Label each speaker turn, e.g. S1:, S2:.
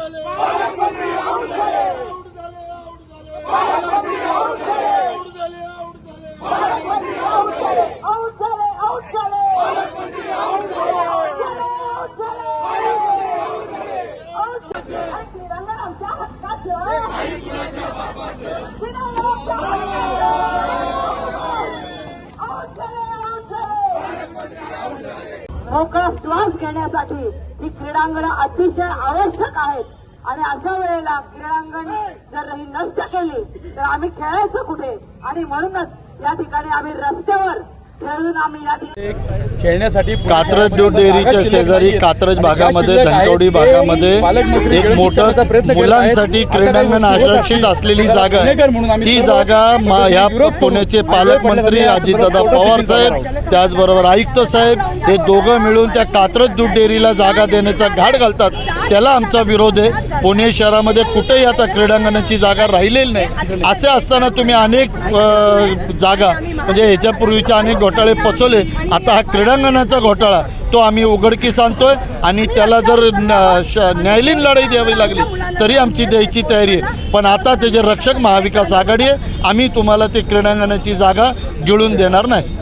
S1: झाले पालकमंत्री आउट झाले आउट झाले आउट झाले पालकमंत्री आउट झाले आउट झाले आउट झाले पालकमंत्री आउट झाले आउट झाले आउट झाले पालकमंत्री आउट झाले आउट झाले आउट झाले पालकमंत्री आउट झाले आउट झाले मोकळा श्वास घेण्यासाठी ही क्रीडांगणं अतिशय आवश्यक आहेत. आणि अशा वेळेला क्रीडांगण जर ही नष्ट केली तर आम्ही खेळायचं कुठे? आणि म्हणूनच या ठिकाणी आम्ही रस्त्यावर
S2: खेळण्यासाठी कात्रज दूध डेअरीच्या शेजारी
S3: कात्रज भागामध्ये धनकवडी भागामध्ये
S2: एक मोठं मुलांसाठी क्रीडांगण आरक्षित असलेली जागा आहे. ती जागा
S3: ह्या पुण्याचे पालकमंत्री अजितदादा पवार साहेब त्याचबरोबर आयुक्त साहेब हे दोघं मिळून त्या कात्रज दूध डेअरीला जागा देण्याचा घाट घालतात. त्याला आमचा विरोध आहे. पुणे शहरामध्ये कुठेही आता क्रीडांगणाची जागा राहिलेली नाही. असे असताना तुम्ही अनेक जागा म्हणजे ह्याच्यापूर्वीचे अनेक घोटाळे पचवले. आता हा क्रीडांगणाचा घोटाळा तो आम्ही उघडकीस आणतोय आणि त्याला जर श- न्यायालयीन लढाई द्यावी लागली तरी आमची द्यायची तयारी आहे. पण आता त्याचे रक्षक महाविकास आघाडी आहे आम्ही तुम्हाला ते क्रीडांगणाची जागा गिळून देणार नाही.